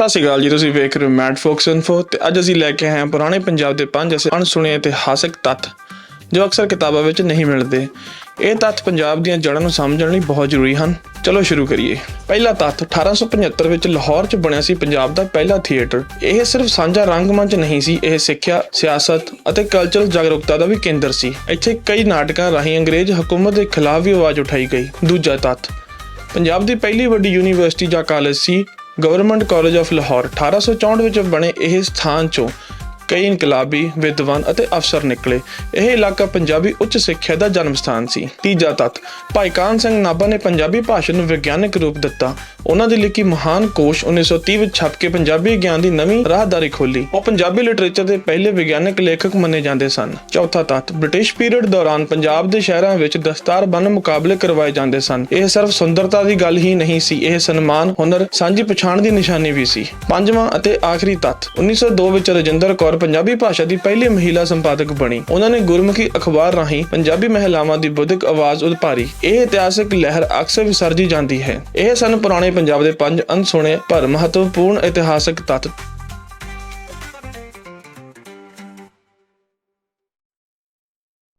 ਸਤਿ ਸ਼੍ਰੀ ਅਕਾਲ ਜੀ, ਤੁਸੀਂ ਵੇਖ ਰਹੇ ਹੋ ਮੈਟ ਫੋਕਸ ਇਨਫੋ ਤੇ ਅੱਜ ਅਸੀਂ ਲੈ ਕੇ ਆਏ ਹਾਂ ਪੁਰਾਣੇ ਪੰਜਾਬ ਦੇ ਪੰਜ ਐਸੇ ਅਣਸੁਣੇ ਇਤਿਹਾਸਕ ਤੱਥ, ਜੋ ਅਕਸਰ ਕਿਤਾਬਾਂ ਵਿੱਚ ਨਹੀਂ ਮਿਲਦੇ। ਇਹ ਤੱਥ ਪੰਜਾਬ ਦੀਆਂ ਜੜ੍ਹਾਂ ਨੂੰ ਸਮਝਣ ਲਈ ਬਹੁਤ ਜ਼ਰੂਰੀ ਹਨ। ਚਲੋ ਸ਼ੁਰੂ ਕਰੀਏ। ਪਹਿਲਾ ਤੱਥ 1875 ਵਿੱਚ ਲਾਹੌਰ 'ਚ ਬਣਿਆ ਸੀ ਪੰਜਾਬ ਦਾ ਪਹਿਲਾ ਥੀਏਟਰ ਇਹ ਸਿਰਫ ਸਾਂਝਾ ਰੰਗਮੰਚ ਨਹੀਂ ਸੀ, ਇਹ ਸਿੱਖਿਆ, ਸਿਆਸਤ ਅਤੇ ਕਲਚਰਲ ਜਾਗਰੂਕਤਾ ਦਾ ਵੀ ਕੇਂਦਰ ਸੀ। ਇੱਥੇ ਕਈ ਨਾਟਕਾਂ ਰਾਹੀਂ ਅੰਗਰੇਜ਼ ਹਕੂਮਤ ਦੇ ਖਿਲਾਫ ਵੀ ਆਵਾਜ਼ ਉਠਾਈ ਗਈ। ਦੂਜਾ ਤੱਥ, ਪੰਜਾਬ ਦੀ ਪਹਿਲੀ ਵੱਡੀ ਯੂਨੀਵਰਸਿਟੀ ਜਾਂ ਕਾਲਜ ਸੀ ਗਵਰਨਮੈਂਟ ਕਾਲਜ ਆਫ ਲਾਹੌਰ 1864 ਵਿੱਚ ਬਣੇ ਇਹ ਸਥਾਨ ਚੋਂ ਕਈ ਇਨਕਲਾਬੀ, ਵਿਦਵਾਨ ਅਤੇ ਅਫਸਰ ਨਿਕਲੇ। ਇਹ ਇਲਾਕਾ ਪੰਜਾਬੀ ਉੱਚ ਸਿੱਖਿਆ ਦਾ ਜਨਮ ਸਥਾਨ ਸੀ। ਤੀਜਾ ਤੱਤ, ਭਾਈ ਕਾਨ ਸਿੰਘ ਨਾਭਾ ਨੇ ਪੰਜਾਬੀ ਭਾਸ਼ਾ ਨੂੰ ਵਿਗਿਆਨਕ ਰੂਪ ਦਿੱਤਾ। ਉਹਨਾਂ ਦੀ ਲਿਖੀ ਮਹਾਨ ਕੋਸ਼ 1930 ਵਿੱਚ ਛਪ ਕੇ ਪੰਜਾਬੀ ਗਿਆਨ ਦੀ ਨਵੀਂ ਰਾਹਦਾਰੀ ਖੋਲੀ ਉਹ ਪੰਜਾਬੀ ਲਿਟਰੇਚਰ ਦੇ ਪਹਿਲੇ ਵਿਗਿਆਨਕ ਲੇਖਕ ਮੰਨੇ ਜਾਂਦੇ ਸਨ। ਚੌਥਾ ਤੱਤ ਬ੍ਰਿਟਿਸ਼ ਪੀਰੀਅਡ ਦੌਰਾਨ ਪੰਜਾਬ ਦੇ ਸ਼ਹਿਰਾਂ ਵਿੱਚ ਦਸਤਾਰ ਬੰਨ ਮੁਕਾਬਲੇ ਕਰਵਾਏ ਜਾਂਦੇ ਸਨ। ਇਹ ਸਿਰਫ ਸੁੰਦਰਤਾ ਦੀ ਗੱਲ ਹੀ ਨਹੀਂ ਸੀ, ਇਹ ਸਨਮਾਨ, ਹੁਨਰ, ਸਾਂਝੀ ਪਛਾਣ ਦੀ ਨਿਸ਼ਾਨੀ ਵੀ ਸੀ। ਪੰਜਵਾਂ ਅਤੇ ਆਖਰੀ ਤੱਤ 1902 ਵਿੱਚ ਰਜਿੰਦਰ ਕੌਰ ਪੰਜਾਬੀ ਭਾਸ਼ਾ ਦੀ ਪਹਿਲੀ ਮਹਿਲਾ ਸੰਪਾਦਕ ਬਣੀ। ਉਹਨਾਂ ਨੇ ਗੁਰਮੁਖੀ ਅਖਬਾਰ ਰਾਹੀਂ ਪੰਜਾਬੀ ਮਹਿਲਾਵਾਂ ਦੀ ਬੁੱਧਕ ਆਵਾਜ਼ ਉਭਾਰੀ ਇਹ ਇਤਿਹਾਸਕ ਲਹਿਰ ਅਕਸਰ ਵਿਸਰਜੀ ਜਾਂਦੀ ਹੈ। ਇਹ ਸਨ ਪੁਰਾਣੇ ਪੰਜਾਬ ਦੇ ਪੰਜ ਅਣਸੁਣੇ ਪਰ ਮਹੱਤਵਪੂਰਨ ਇਤਿਹਾਸਕ ਤੱਤ।